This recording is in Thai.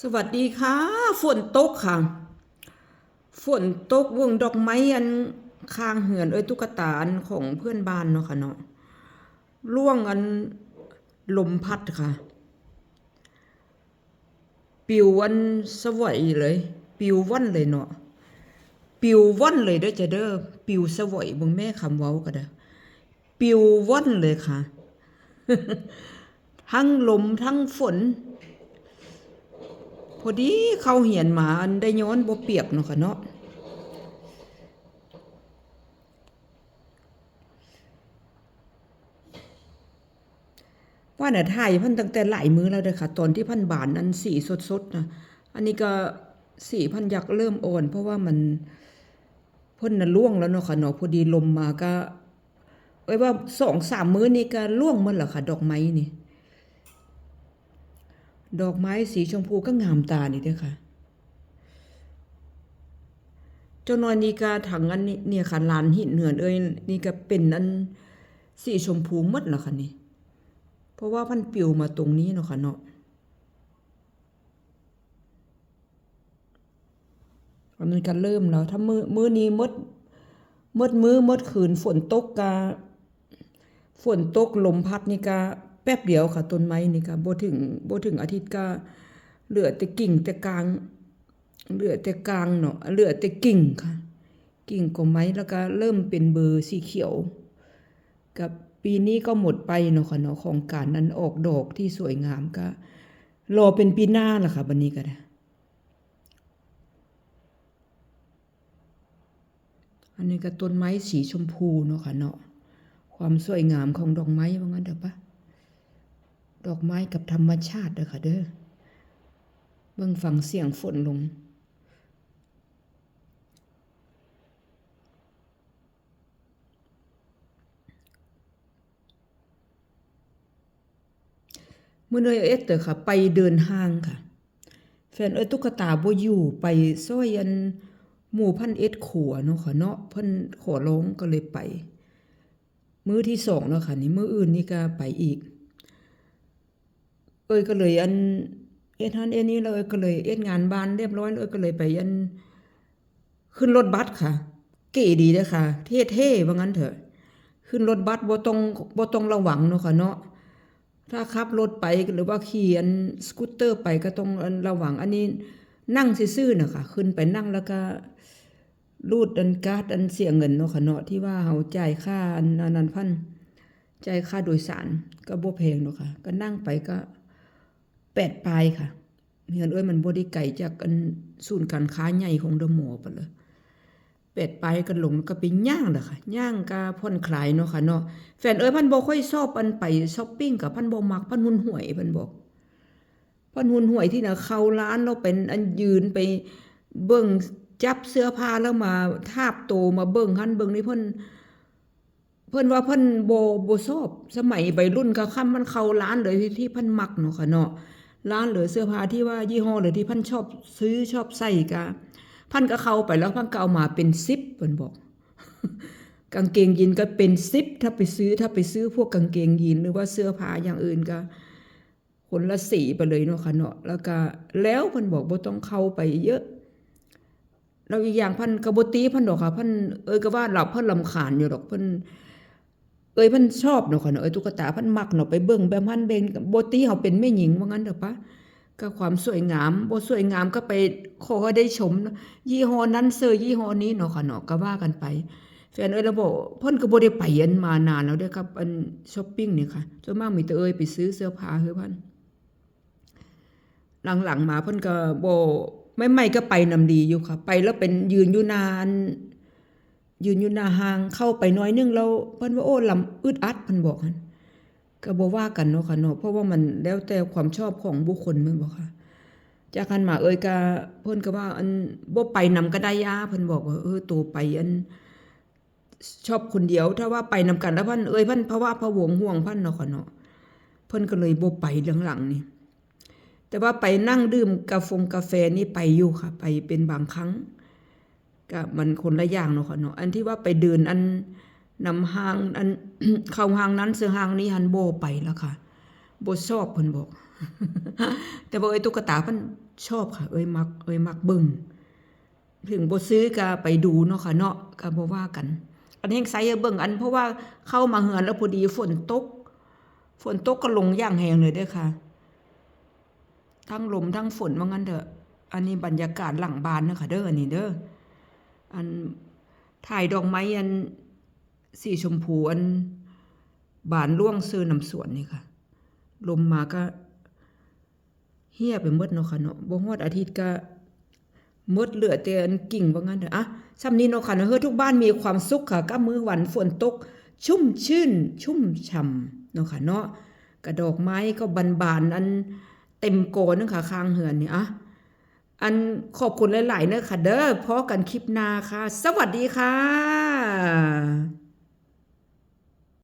สวัสดีค่ะ ฝนตกค่ะ ฝนตกวงดอกไม้อันข้างเหือนเอ้ยตุ๊กตาอันของเพื่อนบ้านเนาะค่ะเนาะล่วงอันลมพัดค่ะ ปิววันสวยเลย ปิวว่อนเลยเนาะปิวว่อนเลยเด้อจะเด้อปิวสวยบิ่งแม่คำเว้าก็ได้อปิวว่อนเลยค่ะ ทั้งลมทั้งฝน พอดีเขาเหียนหมาอันได้ย้อนบ่เปียกเนาะค่ะเนาะว่าน่ะถ่ายพันตั้งแต่หลายมือแล้วเด้ค่ะ ตอนที่พันบานนั้นสีสดๆนะอันนี้ก็สีพันอยักเริ่มอ่อน เพราะว่ามันพ่นน่ะล่วงแล้วเนาะค่ะเนาะพอดีลมมาก็ เอ้ยว่า2-3มื้อนี้ก็ล่วงหมดแล้วค่ะ ดอกไม้นี่ ดอกไม้สีชมพูก็งามตานี่เด้อค่ะเจ้านอยนี่ก็ถังอันนี้เนี่ยค่ะลานหินเหือนเอ้ยนี่ก็เป็นอันสีชมพูมดแล้วค่ะนี่ เพราะว่าพันปิวมาตรงนี้เนาะค่ะเนาะอันก็เริ่มแล้วถ้ามือมือนี้มดมดมื้อมดคืนฝนตกกะฝนตกลมพัดนี่ก็ แป๊บเดียวค่ะต้นไม้นี่ก็บ่ถึงบ่ถึงอาทิตย์ก็เหลือแต่กิ่งแต่กลางเหลือแต่กลางเนาะเหลือแต่กิ่งค่ะ กิ่งของไม้แล้วก็เริ่มเป็นเบอร์สีเขียว กับปีนี้ก็หมดไปเนาะค่ะเนาะของการนั้นออกดอกที่สวยงามก็รอเป็นปีหน้าล่ะค่ะบัดนี้ก็ได้อันนี้ก็ต้นไม้สีชมพูเนาะค่ะเนาะความสวยงามของดอกไม้ว่างั้นเด้อปะ ดอกไม้กับธรรมชาติเด้อค่ะเด้อเบิ่งฟังเสียงฝนลง เมื่อเนยเอสเตอร์ค่ะ ไปเดินห้างค่ะ แฟนเอ้ยตุ๊กตาบ่อยู่ไปซอยอันหมู่พันเอ็ดขัวเนาะค่ะเนาะเพิ่นขอร้องก็เลยไป มื้อที่สองเนาะค่ะนี่มื้ออื่นนี่ก็ไปอีก เอ้ยก็เลยอันเอ็ดฮันเอ็ดนี้แล้วเอ้ยก็เลยเอ็ดงานบ้านเรียบร้อยแล้วเอ้ยก็เลยไปอันขึ้นรถบัสค่ะ เก๋ดีเด้ค่ะ เท่ๆว่างั้นเถอะ ขึ้นรถบัสบ่ต้องบ่ต้องระวังเนาะค่ะเนาะถ้าขับรถไปหรือว่าขี่อันสกูตเตอร์ไปก็ต้องอันระวังอันนี้นั่งซื่อๆนะค่ะขึ้นไปนั่งแล้วก็รูดอันการ์ดอันเสียเงินเนาะค่ะเนาะที่ว่าเฮาจ่ายค่าอันอันนั้นพันจ่ายค่าโดยสารก็บ่แพงเนาะค่ะก็นั่งไปก็ แปดปลายค่ะเฮือนเอ้ยมันบ่ได้ไกลจากอันศูนย์การค้าใหญ่ของเดอะมอลล์ปะเลยเป็ดไปกันหลงก็ไปย่างเลยค่ะย่างก็ผ่อนคลายเนาะค่ะเนาะแฟนเอ้ยพันบ่ค่อยชอบอันไปช้อปปิ้งกับพันบ่มักพันหุนหวยพิ่นบอกพันหุนหวยที่น่ะเข้าร้านเราเป็นอันยืนไปเบิ่งจับเสื้อผ้าแล้วมาทาบโตมาเบิ่งหันเบิ่งนี่เพิ่นเพิ่นว่าเพิ่นบ่บ่ชอบสมัยวัยรุ่นก็ค่ำมันเข้าร้านเลยที่ที่เพิ่นมักเนาะค่ะเนาะ ร้านหรือเสื้อผ้าที่ว่ายี่ห้อหรือที่พันชอบซื้อชอบใส่ก็พันก็เข้าไปแล้วพันก็เอามาเป็นซิปเพิ่นบอก กางเกงยีนก็เป็นซิปถ้าไปซื้อถ้าไปซื้อพวกกางเกงยีนหรือว่าเสื้อผ้าอย่างอื่นก็คนละสีไปเลยเนาะค่ะเนาะแล้วก็แล้วพิ่นบอกบ่ต้องเข้าไปเยอะแล้วอีกอย่างพันกระบตีพันดอกค่ะพันเอ้ยก็ว่าหลับพิ่นลำคาญอยู่ดอกพิ่น เอ้ยพิ่นชอบเนาะค่ะเนาะเอ้ยตุ๊กตาพิ่นมักเนาะไปเบิ่งแบบพันเบงบตีเฮาเป็นแม่หญิงว่างั้นเด้อปะก็ความสวยงามบ่สวยงามก็ไปขอได้ชม ยี่ห้อนั้นเสื้อยี่ห้อนี้เนาะค่ะเนาะก็ว่ากันไปแฟนเอ้ยแล้วบอกพ่นก็บ่ได้ไปอันมานานแล้วเด้อครับอันช้อปปิ้งนี่ค่ะส่วนมากมีแต่เอ้ยไปซื้อเสื้อผ้าเฮือพันหลังๆมาพ่นก็บ่ไม่ไม่ก็ไปนำดีอยู่ค่ะ ไปแล้วเป็นยืนอยู่นาน ยืนอยู่หน้าห้างเข้าไปน้อยนึงแล้วเพิ่นว่าโอ้ลำอึดอัดเพิ่นบอกหั่นก็บ่ว่ากันเนาะค่ะเนาะเพราะว่ามันแล้วแต่ความชอบของบุคคลแม่นบ่ค่ะจากคันมาเอ่ยก็เพิ่นก็ว่าอันบ่ไปนำก็ได้ยาเพิ่นบอกว่าเออตัวไปอันชอบคนเดียว ถ้าว่าไปนำกันแล้วเพันเอ่ยเพันเพราะว่าพะวงห่วงเพันเนาะค่ะเนาะเพิ่นก็เลยบ่ไปหลังๆนี่แต่ว่าไปนั่งดื่มกาแฟกาแฟนี่ไปอยู่ค่ะ ไปเป็นบางครั้ง ก็มันคนละอย่างเนาะค่ะเนาะอันที่ว่าไปเดินอันนำห้างอันเข้าห้างนั้นซื้อห้างนี้หันโบไปแล้วค่ะโบชอบเพิ่นบอก แต่ว่าเอ้ยตุ๊กตาเพิ่นชอบค่ะ เอ้ยมักเอ้ยมักเบิ่งถึงโบซื้อก็ไปดูเนาะค่ะเนาะก็บ่ว่ากัน อันนี้ไสเบิ่งอันเพราะว่าเข้ามาเฮือนแล้วพอดีฝนตก ฝนตกก็ลงอย่างแรงเลยเด้อค่ะ ทั้งลมทั้งฝนว่างั้นเถอะอันนี้บรรยากาศหลังบ้านเนาะค่ะเด้ออันนี้เด้อ อันถ่ายดอกไม้อันสีชมพูอันบานร่วงซื้อน้ำสวนนี่ค่ะ ลมมาก็เหี่ยไปหมดเนาะค่ะเนาะบ่ฮอดอาทิตย์ก็มดเหลือแต่อันกิ่งว่างั้นเถอะอะซ้ำนี้เนาะค่ะเนาะเฮ้อทุกบ้านมีความสุขค่ะกับมือวันฝนตก ชุ่มชื่น ชุ่มฉ่ำเนาะค่ะเนาะกระดอกไม้ก็บานๆอันเต็มโกนนึงค่ะข้างเหือนนี่อะ อันขอบคุณหลายๆเนอะค่ะเด้อพอกันคลิปหน้าค่ะ สวัสดีค่ะ